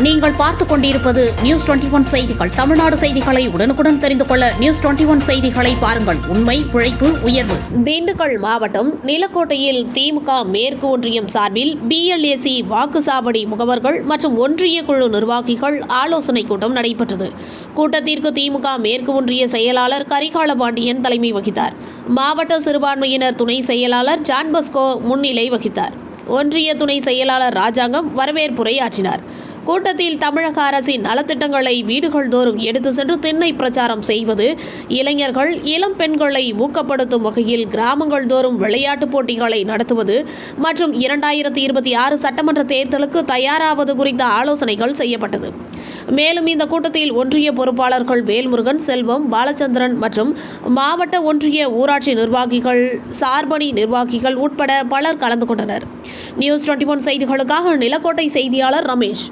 நீங்கள் பார்த்துக் கொண்டிருப்பது நியூஸ் டுவெண்டி ஒன் செய்திகள். தமிழ்நாடு செய்திகளை உடனுக்குடன் தெரிந்து கொள்ள நியூஸ் டுவெண்டி ஒன் செய்திகளை பாருங்கள். உண்மை உழைப்பு உயர்வு. திண்டுக்கல் மாவட்டம் நிலக்கோட்டையில் திமுக மேற்கு ஒன்றியம் சார்பில் பிஎல்ஏசி வாக்குச்சாவடி முகவர்கள் மற்றும் ஒன்றிய குழு நிர்வாகிகள் ஆலோசனை கூட்டம் நடைபெற்றது. கூட்டத்திற்கு திமுக மேற்கு ஒன்றிய செயலாளர் கரிகால பாண்டியன் தலைமை வகித்தார். மாவட்ட சிறுபான்மையினர் துணை செயலாளர் ஜான்பஸ்கோ முன்னிலை வகித்தார். ஒன்றிய துணை செயலாளர் ராஜாங்கம் வரவேற்புரை ஆற்றினார். கூட்டத்தில் தமிழக அரசின் நலத்திட்டங்களை வீடுகள் தோறும் எடுத்து சென்று திண்ணை பிரச்சாரம் செய்வது இளைஞர்கள் இளம் பெண்களை ஊக்கப்படுத்தும் வகையில் கிராமங்கள் தோறும் விளையாட்டுப் போட்டிகளை நடத்துவது மற்றும் இரண்டாயிரத்தி இருபத்தி ஆறு சட்டமன்ற தேர்தலுக்கு தயாராவது குறித்த ஆலோசனைகள் செய்யப்பட்டது. மேலும் இந்த கூட்டத்தில் ஒன்றிய பொறுப்பாளர்கள் வேல்முருகன் செல்வம் பாலச்சந்திரன் மற்றும் மாவட்ட ஒன்றிய ஊராட்சி நிர்வாகிகள் சார்பணி நிர்வாகிகள் உட்பட பலர் கலந்து கொண்டனர். நியூஸ் டுவெண்ட்டி ஒன் செய்திகளுக்காக நிலக்கோட்டை செய்தியாளர் ரமேஷ்.